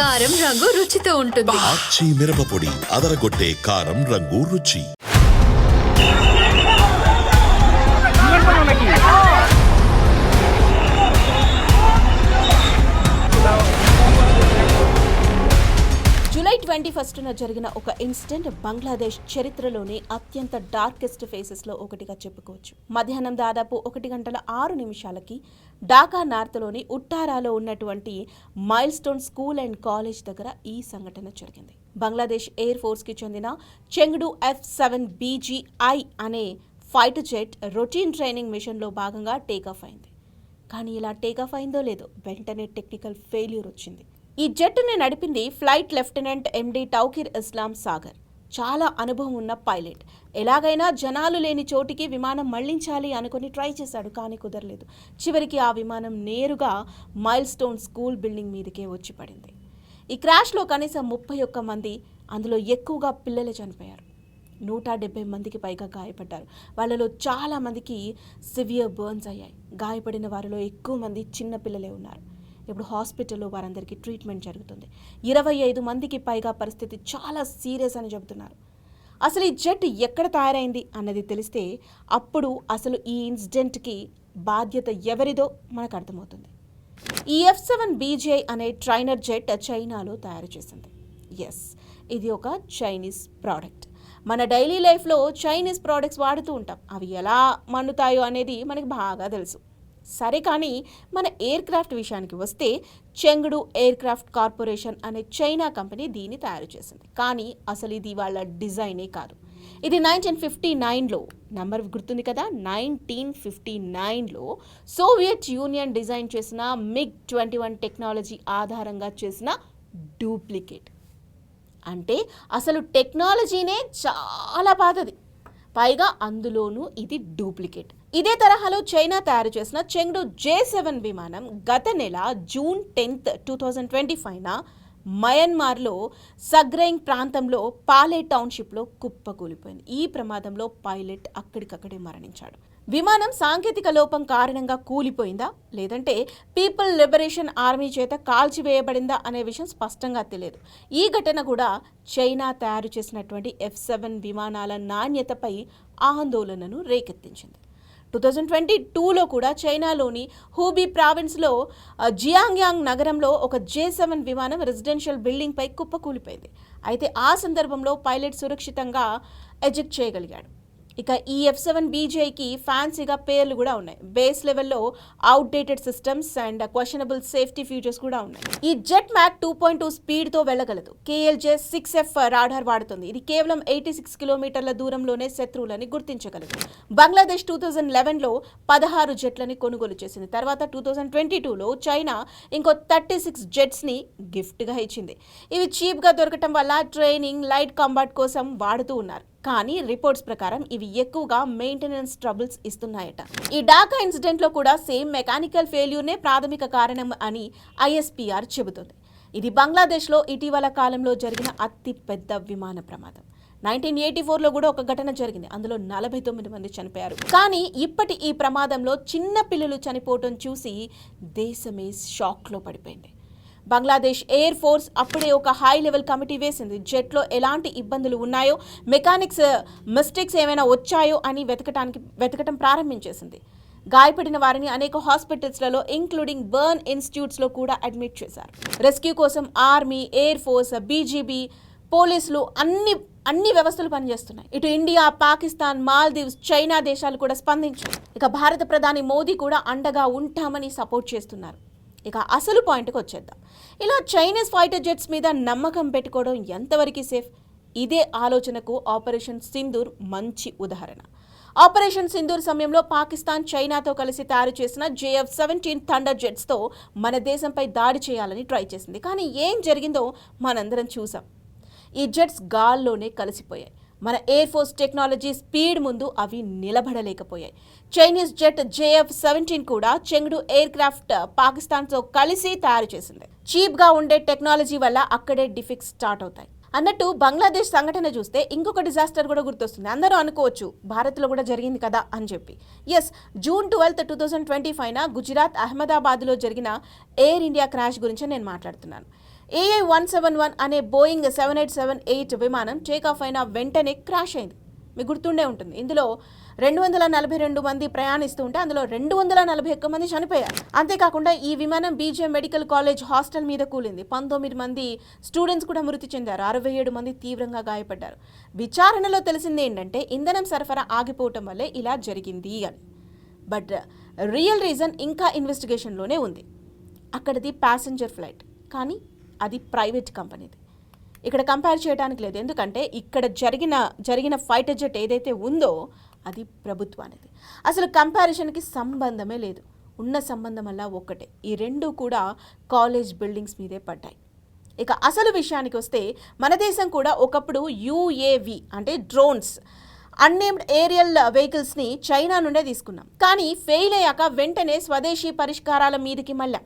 కారం రంగు రుచితో ఉంటుంది. ఆచి మిరపపొడి అదరగొట్టే కారం రంగు రుచి. జూలై ట్వంటీ ఫస్ట్న జరిగిన ఒక ఇన్సిడెంట్ బంగ్లాదేశ్ చరిత్రలోని అత్యంత డార్కెస్ట్ ఫేసెస్లో ఒకటిగా చెప్పుకోవచ్చు. మధ్యాహ్నం దాదాపు ఒకటి గంటల ఆరు నిమిషాలకి ఢాకా నార్త్లోని ఉట్టారాలో ఉన్నటువంటి milestone school and college దగ్గర ఈ సంఘటన జరిగింది. బంగ్లాదేశ్ ఎయిర్ ఫోర్స్కి చెందిన చెంగుడు ఎఫ్ సెవెన్ బీజీఐ అనే ఫైటర్ జెట్ రొటీన్ ట్రైనింగ్ మిషన్లో భాగంగా టేకాఫ్ అయింది. కానీ ఇలా టేకాఫ్ అయిందో లేదో వెంటనే టెక్నికల్ ఫెయిల్యూర్ వచ్చింది. ఈ జట్టుని నడిపింది flight lieutenant MD Touqir Islam Sagar. చాలా అనుభవం ఉన్న పైలట్. ఎలాగైనా జనాలు లేని చోటికి విమానం మళ్ళించాలి అనుకుని ట్రై చేశాడు కానీ కుదరలేదు. చివరికి ఆ విమానం నేరుగా మైల్ స్టోన్ స్కూల్ బిల్డింగ్ మీదకే వచ్చి పడింది. ఈ క్రాష్లో కనీసం ముప్పై ఒక్క మంది అందులో ఎక్కువగా పిల్లలే చనిపోయారు. నూట డెబ్బై మందికి పైగా గాయపడ్డారు. వాళ్ళలో చాలా మందికి సివియర్ బర్న్స్ అయ్యాయి. గాయపడిన వారిలో ఎక్కువ మంది చిన్న పిల్లలే ఉన్నారు. ఇప్పుడు హాస్పిటల్లో వారందరికీ ట్రీట్మెంట్ జరుగుతుంది. ఇరవై ఐదు మందికి పైగా పరిస్థితి చాలా సీరియస్ అని చెబుతున్నారు. అసలు ఈ జెట్ ఎక్కడ తయారైంది అన్నది తెలిస్తే అప్పుడు అసలు ఈ ఇన్సిడెంట్కి బాధ్యత ఎవరిదో మనకు అర్థమవుతుంది. ఈ ఎఫ్ సెవెన్ బీజేఐ అనే ట్రైనర్ జెట్ చైనాలో తయారు చేసింది. ఎస్ ఇది ఒక చైనీస్ ప్రోడక్ట్. మన డైలీ లైఫ్లో చైనీస్ ప్రోడక్ట్స్ వాడుతూ ఉంటాం. అవి ఎలా మన్నుతాయో అనేది మనకి బాగా తెలుసు. సరే కానీ మన ఎయిర్ క్రాఫ్ట్ విషయానికి వస్తే చెంగుడు ఎయిర్ క్రాఫ్ట్ కార్పొరేషన్ అనే చైనా కంపెనీ దీన్ని తయారు చేసింది. కానీ అసలు ఇది వాళ్ళ డిజైనే కాదు. ఇది నైన్టీన్ ఫిఫ్టీ నైన్లో నంబర్ గుర్తుంది కదా? నైన్టీన్ ఫిఫ్టీ నైన్లో సోవియట్ యూనియన్ డిజైన్ చేసిన మిగ్ ట్వంటీ వన్ టెక్నాలజీ ఆధారంగా చేసిన డూప్లికేట్. అంటే అసలు టెక్నాలజీనే చాలా పాతది పైగా అందులోనూ ఇది డూప్లికేట్. ఇదే తరహాలో చైనా తయారు చేసిన చెంగ్డు జే సెవెన్ విమానం గత నెల June tenth two thousand twenty ఫైవ్న మయన్మార్లో సగ్రైంగ్ ప్రాంతంలో పాలే టౌన్షిప్లో కుప్పకూలిపోయింది. ఈ ప్రమాదంలో పైలట్ అక్కడికక్కడే మరణించాడు. విమానం సాంకేతిక లోపం కారణంగా కూలిపోయిందా? లేదంటే పీపుల్ లిబరేషన్ ఆర్మీ చేత కాల్చివేయబడిందా అనే విషయం స్పష్టంగా తెలియదు. ఈ ఘటన కూడా చైనా తయారు చేసినటువంటి ఎఫ్ సెవెన్ విమానాల నాణ్యతపై ఆందోళనను రేకెత్తించింది. టూ థౌజండ్ ట్వంటీ టూలో కూడా చైనాలోని హూబీ ప్రావిన్స్లో జియాంగ్యాంగ్ నగరంలో ఒక జే సెవెన్ విమానం రెసిడెన్షియల్ బిల్డింగ్పై కుప్పకూలిపోయింది. అయితే ఆ సందర్భంలో పైలట్ సురక్షితంగా ఎజెక్ట్ చేయగలిగాడు. ఇక ఈ ఎఫ్ సెవెన్ బీజేకి ఫ్యాన్సీగా పేర్లు కూడా ఉన్నాయి. బేస్ లెవెల్లో outdated systems and questionable safety features కూడా ఉన్నాయి. ఈ jet Mach two point two స్పీడ్తో వెళ్ళగలదు కేఎల్జే సిక్స్ ఎఫ్ రాడార్ వాడుతుంది. ఇది కేవలం ఎయిటీ సిక్స్ కిలోమీటర్ల దూరంలోనే శత్రువులని గుర్తించగలదు. బంగ్లాదేశ్ టూ థౌజండ్ లెవెన్లో పదహారు జెట్లని కొనుగోలు చేసింది. తర్వాత టూ థౌజండ్ ట్వంటీ టూలో చైనా ఇంకో థర్టీ సిక్స్ జెట్స్ని గిఫ్ట్గా ఇచ్చింది. ఇవి చీప్గా దొరకటం వల్ల ట్రైనింగ్ లైట్ కాంబాట్ కోసం వాడుతూ ఉన్నారు. కానీ రిపోర్ట్స్ ప్రకారం ఇవి ఎక్కువగా మెయింటెనెన్స్ ట్రబుల్స్ ఇస్తున్నాయట. ఈ డాకా ఇన్సిడెంట్లో కూడా సేమ్ మెకానికల్ ఫెయిల్యూర్నే ప్రాథమిక కారణం అని ఐఎస్పిఆర్ చెబుతుంది. ఇది బంగ్లాదేశ్లో ఇటీవల కాలంలో జరిగిన అతి పెద్ద విమాన ప్రమాదం. నైన్టీన్ ఎయిటీ ఫోర్లో కూడా ఒక ఘటన జరిగింది. అందులో నలభై తొమ్మిది మంది చనిపోయారు. కానీ ఇప్పటి ఈ ప్రమాదంలో చిన్న పిల్లలు చనిపోవటం చూసి దేశమే షాక్లో పడిపోయింది. బంగ్లాదేశ్ ఎయిర్ ఫోర్స్ అప్పుడే ఒక హై లెవెల్ కమిటీ వేసింది. జెట్లో ఎలాంటి ఇబ్బందులు ఉన్నాయో మెకానిక్స్ మిస్టేక్స్ ఏమైనా వచ్చాయో అని వెతకటానికి వెతకటం ప్రారంభించేసింది. గాయపడిన వారిని అనేక హాస్పిటల్స్లలో ఇంక్లూడింగ్ బర్న్ ఇన్స్టిట్యూట్స్లో కూడా అడ్మిట్ చేశారు. రెస్క్యూ కోసం ఆర్మీ ఎయిర్ ఫోర్స్ బీజీబీ పోలీసులు అన్ని అన్ని వ్యవస్థలు పనిచేస్తున్నాయి. ఇటు ఇండియా పాకిస్తాన్ మాల్దీవ్స్ చైనా దేశాలు కూడా స్పందించాయి. ఇక భారత ప్రధాని మోదీ కూడా అండగా ఉంటామని సపోర్ట్ చేస్తున్నారు. ఇక అసలు పాయింట్కి వచ్చేద్దాం. ఇలా చైనీస్ ఫైటర్ జెట్స్ మీద నమ్మకం పెట్టుకోవడం ఎంతవరకు సేఫ్? ఇదే ఆలోచనకు ఆపరేషన్ సింధూర్ మంచి ఉదాహరణ. ఆపరేషన్ సింధూర్ సమయంలో పాకిస్తాన్ చైనాతో కలిసి తయారు చేసిన జేఎఫ్ సెవెంటీన్ థండర్ జెట్స్తో మన దేశంపై దాడి చేయాలని ట్రై చేసింది. కానీ ఏం జరిగిందో మనందరం చూసాం. ఈ జెట్స్ గాల్లోనే కలిసిపోయాయి. మన ఎయిర్ ఫోర్స్ టెక్నాలజీ స్పీడ్ ముందు అవి నిలబడలేకపోయాయి. చైనీస్ జెట్ జేఎఫ్ సెవెంటీన్ కూడా చెంగుడు ఎయిర్ క్రాఫ్ట్ uh, పాకిస్తాన్తో కలిసి తయారు చేసింది. చీప్గా ఉండే టెక్నాలజీ వల్ల అక్కడే డిఫిక్స్ స్టార్ట్ అవుతాయి. అన్నట్టు బంగ్లాదేశ్ సంఘటన చూస్తే ఇంకొక డిజాస్టర్ కూడా గుర్తొస్తుంది. అందరూ అనుకోవచ్చు భారత్లో కూడా జరిగింది కదా అని చెప్పి. Yes June twelfth two thousand twenty ఫైవ్న Gujarat అహ్మదాబాద్లో జరిగిన ఎయిర్ ఇండియా క్రాష్ గురించి నేను మాట్లాడుతున్నాను. ఏఐ వన్ సెవెన్ వన్ అనే Boeing seven eight seven eight విమానం టేకాఫ్ అయిన వెంటనే క్రాష్ అయింది. మీకు గుర్తుండే ఉంటుంది. ఇందులో రెండు వందల నలభై రెండు మంది ప్రయాణిస్తూ ఉంటే అందులో రెండు వందల నలభై ఒక్క మంది చనిపోయారు. అంతేకాకుండా ఈ విమానం బీజే మెడికల్ కాలేజ్ హాస్టల్ మీద కూలింది. పంతొమ్మిది మంది స్టూడెంట్స్ కూడా మృతి చెందారు. అరవై ఏడు మంది తీవ్రంగా గాయపడ్డారు. విచారణలో తెలిసింది ఏంటంటే ఇంధనం సరఫరా ఆగిపోవటం వల్లే ఇలా జరిగింది అని. బట్ రియల్ రీజన్ ఇంకా ఇన్వెస్టిగేషన్లోనే ఉంది. అక్కడిది ప్యాసింజర్ ఫ్లైట్ కానీ అది ప్రైవేట్ కంపెనీది. ఇక్కడ కంపేర్ చేయడానికి లేదు. ఎందుకంటే ఇక్కడ జరిగిన జరిగిన ఫైటర్ జెట్ ఏదైతే ఉందో అది ప్రభుత్వానికి అసలు కంపారిజన్కి సంబంధమే లేదు. ఉన్న సంబంధం అలా ఒక్కటే. ఈ రెండు కూడా కాలేజ్ బిల్డింగ్స్ మీదే పడ్డాయి. ఇక అసలు విషయానికి వస్తే మన దేశం కూడా ఒకప్పుడు యూఏవి అంటే డ్రోన్స్ అన్నేమ్డ్ ఏరియల్ వెహికల్స్ని చైనా నుండే తీసుకున్నాం. కానీ ఫెయిల్ అయ్యాక వెంటనే స్వదేశీ పరిష్కారాల మీదకి మళ్ళా.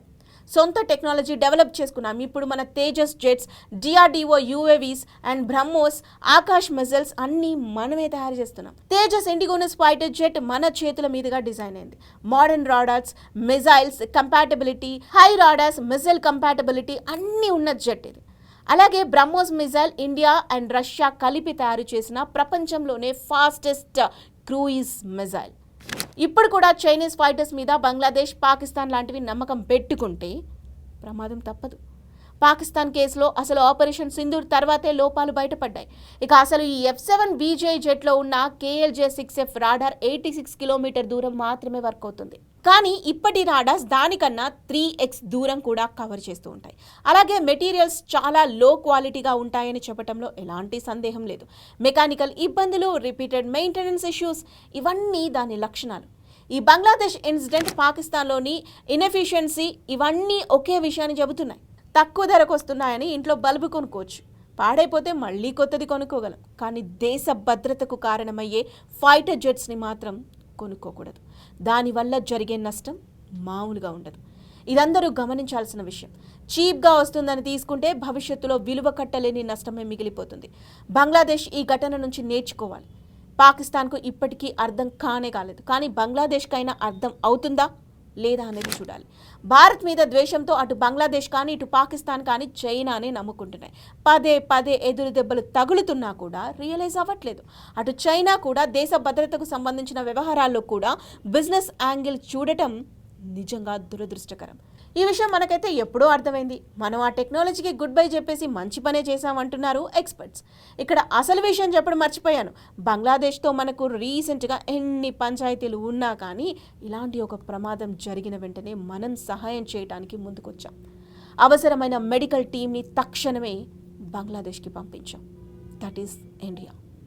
సొంత టెక్నాలజీ డెవలప్ చేసుకున్నాం. ఇప్పుడు మన Tejas jets DRDO UAVs and BrahMos Akash missiles అన్నీ మనమే తయారు చేస్తున్నాం. తేజస్ ఇండిగోనస్ ఫైటర్ జెట్ మన చేతుల మీదుగా డిజైన్ అయింది. Modern radars missiles compatibility high radars missile compatibility అన్నీ ఉన్న జెట్ ఇది. అలాగే BrahMos missile India and Russia కలిపి తయారు చేసిన ప్రపంచంలోనే ఫాస్టెస్ట్ క్రూయిజ్ మిజైల్ ఇప్పుడు కూడా చైనీస్ ఫైటర్స్ మీద బంగ్లాదేశ్ పాకిస్తాన్ లాంటివి నమ్మకం పెట్టుకుంటే ప్రమాదం తప్పదు. పాకిస్తాన్ కేసులో అసలు ఆపరేషన్ సింధూర్ తర్వాతే లోపాలు బయటపడ్డాయి. ఇక అసలు ఈ ఎఫ్ సెవెన్ బీజే జెట్లో ఉన్న KLJ six F radar eighty six kilometre దూరం మాత్రమే వర్క్ అవుతుంది. కానీ ఇప్పటి రాడార్స్ దానికన్నా త్రీ ఎక్స్ దూరం కూడా కవర్ చేస్తూ ఉంటాయి. అలాగే మెటీరియల్స్ చాలా లో క్వాలిటీగా ఉంటాయని చెప్పడంలో ఎలాంటి సందేహం లేదు. మెకానికల్ ఇబ్బందులు రిపీటెడ్ మెయింటెనెన్స్ ఇష్యూస్ ఇవన్నీ దాని లక్షణాలు. ఈ బంగ్లాదేశ్ ఇన్సిడెంట్ పాకిస్తాన్లోని ఇన్ఎఫిషియన్సీ ఇవన్నీ ఒకే విషయాన్ని చెబుతున్నాయి. తక్కువ ధరకు వస్తున్నాయని ఇంట్లో బల్బు కొనుక్కోవచ్చు. పాడైపోతే మళ్ళీ కొత్తది కొనుక్కోగలం. కానీ దేశ భద్రతకు కారణమయ్యే ఫైటర్ జెట్స్ని మాత్రం కొనుక్కోకూడదు. దానివల్ల జరిగే నష్టం మామూలుగా ఉండదు. ఇదందరూ గమనించాల్సిన విషయం. చీప్గా వస్తుందని తీసుకుంటే భవిష్యత్తులో విలువ కట్టలేని నష్టమే మిగిలిపోతుంది. బంగ్లాదేశ్ ఈ ఘటన నుంచి నేర్చుకోవాలి. పాకిస్తాన్కు ఇప్పటికీ అర్థం కానే కాలేదు. కానీ బంగ్లాదేశ్కైనా అర్థం అవుతుందా? లేదా అనేది చూడాలి. భారత్ మీద ద్వేషంతో అటు బంగ్లాదేశ్ కానీ ఇటు పాకిస్తాన్ కానీ చైనానే నమ్ముకుంటున్నాయి. పదే పదే ఎదురు దెబ్బలు తగులుతున్నా కూడా రియలైజ్ అవ్వట్లేదు. అటు చైనా కూడా దేశ భద్రతకు సంబంధించిన వ్యవహారాల్లో కూడా బిజినెస్ యాంగిల్ చూడటం నిజంగా దురదృష్టకరం. ఈ విషయం మనకైతే ఎప్పుడో అర్థమైంది. మనం ఆ టెక్నాలజీకి గుడ్ బై చెప్పేసి మంచి పనే చేశామంటున్నారు ఎక్స్పర్ట్స్. ఇక్కడ అసలు విషయం చెప్పడం మర్చిపోయాను. బంగ్లాదేశ్తో మనకు రీసెంట్గా ఎన్ని పంచాయతీలు ఉన్నా కానీ ఇలాంటి ఒక ప్రమాదం జరిగిన వెంటనే మనం సహాయం చేయడానికి ముందుకొచ్చాం. అవసరమైన మెడికల్ టీంని తక్షణమే బంగ్లాదేశ్కి పంపించాం. That is India.